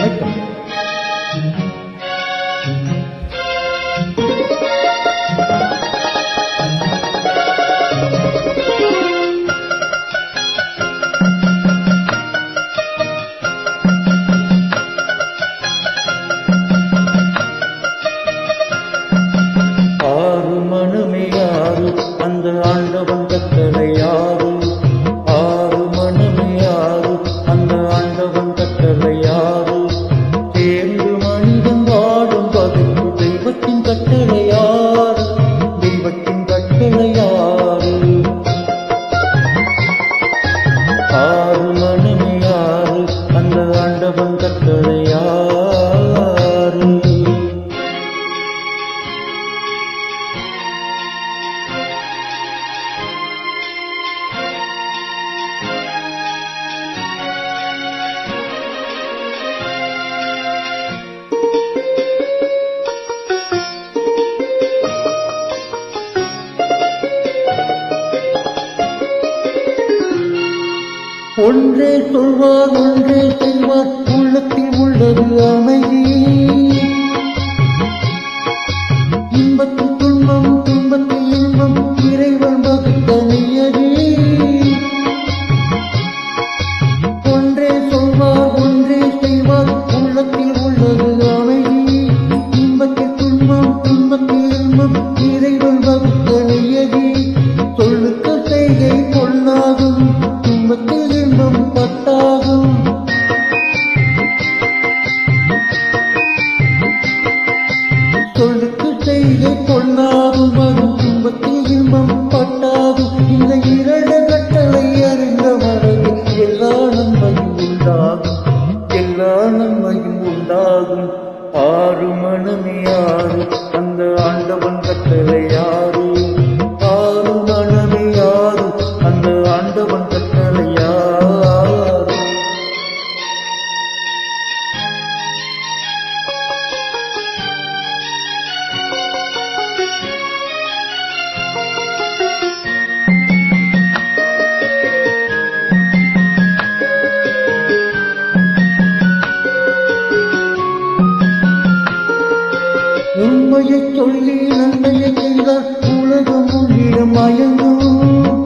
desconectan. ஒன்றே சொல்வார் ஒன்றே செய்வார். இன்பம் பட்டாது. இந்த இரண்டு கட்டளை அறிந்த மனதில் எல்லா நன்மையும் உண்டாகும் எல்லா நன்மையும் உண்டாகும் ஆறு மனமே ஆறு அந்த ஆண்டவன் கட்டளை உண்மையை சொல்லி நன்மையை செய்தால் உலகம் உன்னிடம் மயங்கும்.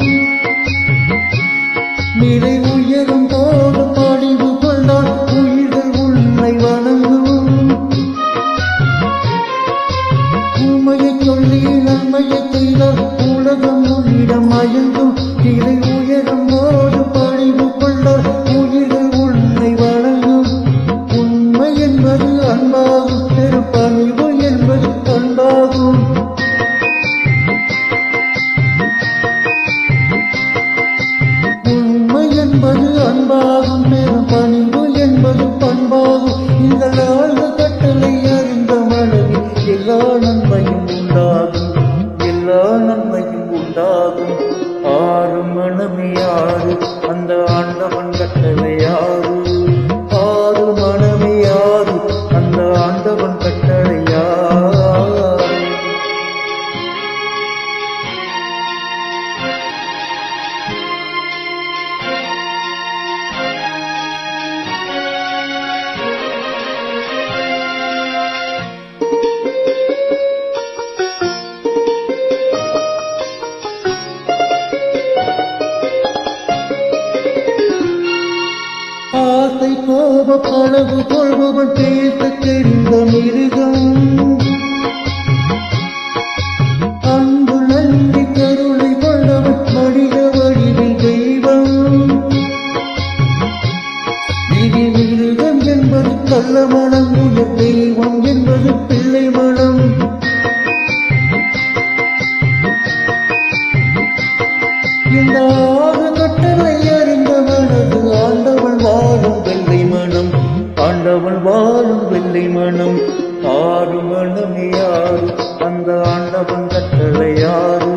நிலை உயரும் போது படிவு கொண்டால் உயிர்கள் உன்னை வணங்கும். உண்மையை சொல்லி நன்மையை செய்தால் உலகம் உன்னிடம் மயங்கும். நிலை உயரும் போது அன்பாகும் பெரும் பணிவு என்பது பண்பாகும். இந்த ஆழ்ந்த கட்டளை அறிந்த மனதில் எல்லா நன்மையும் உண்டாகும். எல்லா நன்மையும் உண்டாகும். ஆறு மனமே ஆறு. அந்த ஆண்டவன் கட்டளை ஆசை கோப பழகு கொள்பவன் பேச தெரிந்த மிருகம். அன்பு நன்றி கருணை கொண்டவன் மனித வடிவில் தெய்வம். விதி மிருகம் என்பது கள்ள மனம் தெய்வம் என்பது இந்த ஆறு கட்டளை அறிந்த மனது ஆண்டவன் வாழும் வெள்ளை மனம். ஆண்டவன் வாழும் வெள்ளை மனம். ஆறு அந்த ஆண்டவன் கட்டளை யாரு?